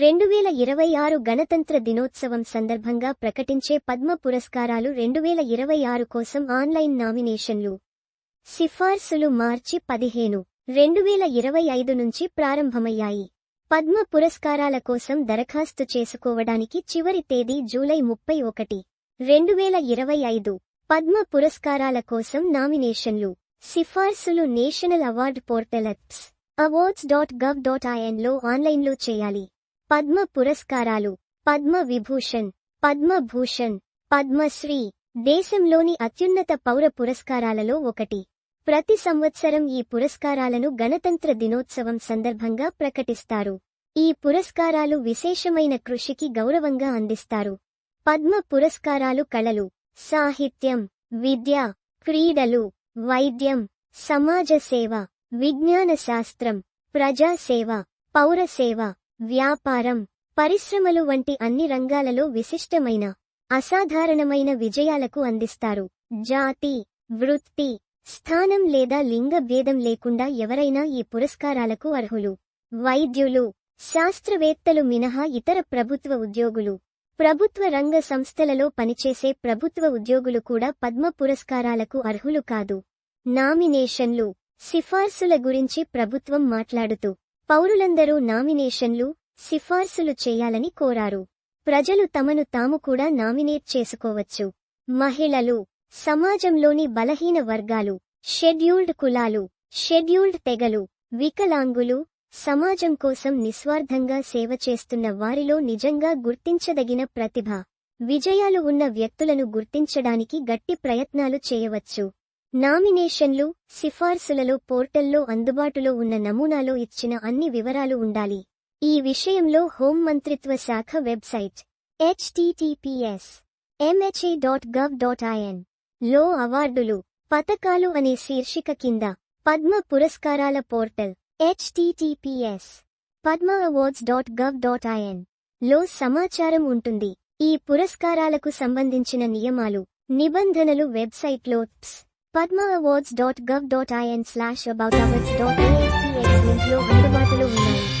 రెండు వేల ఇరవై ఆరు గణతంత్ర దినోత్సవం సందర్భంగా ప్రకటించే పద్మ పురస్కారాలు రెండు వేల ఇరవై ఆరు కోసం ఆన్లైన్ నామినేషన్లు. సిఫార్సులు మార్చి పదిహేను రెండు వేల ఇరవై ఐదు నుంచి ప్రారంభమయ్యాయి. పద్మ పురస్కారాల కోసం దరఖాస్తు చేసుకోవడానికి చివరి తేదీ జూలై ముప్పై ఒకటి రెండు వేల ఇరవై ఐదు. పద్మ పురస్కారాల కోసం నామినేషన్లు. సిఫార్సులు national award portal awards dot gov dot ఐఎన్లో ఆన్లైన్లో చేయాలి. పద్మ పురస్కారాలు పద్మ విభూషణ్ పద్మభూషణ్ పద్మశ్రీ దేశంలోని అత్యున్నత పౌర పురస్కారాలలో ఒకటి. ప్రతి సంవత్సరం ఈ పురస్కారాలను గణతంత్ర దినోత్సవం సందర్భంగా ప్రకటిస్తారు. ఈ పురస్కారాలు విశేషమైన కృషికి గౌరవంగా అందిస్తారు. పద్మ పురస్కారాలు కళలు సాహిత్యం విద్య క్రీడలు వైద్యం సమాజ సేవ విజ్ఞాన శాస్త్రం ప్రజాసేవ పౌరసేవ వ్యాపారం పరిశ్రమలు వంటి అన్ని రంగాలలో విశిష్టమైన అసాధారణమైన విజయాలకు అందిస్తారు. జాతి వృత్తి స్థానం లేదా లింగ భేదం లేకుండా ఎవరైనా ఈ పురస్కారాలకు అర్హులు. వైద్యులు శాస్త్రవేత్తలు మినహా ఇతర ప్రభుత్వ ఉద్యోగులు. ప్రభుత్వ రంగ సంస్థలలో పనిచేసే ప్రభుత్వ ఉద్యోగులు కూడా పద్మ పురస్కారాలకు అర్హులు కాదు. నామినేషన్లు సిఫార్సుల గురించి ప్రభుత్వం మాట్లాడుతూ పౌరులందరూ నామినేషన్లు సిఫార్సులు చేయాలని కోరారు. ప్రజలు తమను తాము కూడా నామినేట్ చేసుకోవచ్చు. మహిళలు సమాజంలోని బలహీన వర్గాలు షెడ్యూల్డ్ కులాలు షెడ్యూల్డ్ తెగలు వికలాంగులు సమాజం కోసం నిస్వార్థంగా సేవ చేస్తున్న వారిలో నిజంగా గుర్తించదగిన ప్రతిభ. విజయాలు ఉన్న వ్యక్తులను గుర్తించడానికి గట్టి ప్రయత్నాలు చేయవచ్చు. నామినేషన్లు సిఫార్సులలో పోర్టల్లో అందుబాటులో ఉన్న నమూనాలో ఇచ్చిన అన్ని వివరాలు ఉండాలి. ఈ విషయంలో హోం మంత్రిత్వ శాఖ website HTTPS MHA dot gov dot ఐఎన్లో అవార్డులు పతకాలు అనే శీర్షిక కింద పద్మ పురస్కారాల portal HTTPS Padma awards dot gov dot ఐఎన్లో సమాచారం ఉంటుంది. ఈ పురస్కారాలకు సంబంధించిన నియమాలు నిబంధనలు వెబ్సైట్లో ప్స్ Padma awards dot gov dot IN slash about awards dot లింక్లో అందుబాటులో ఉన్నాయి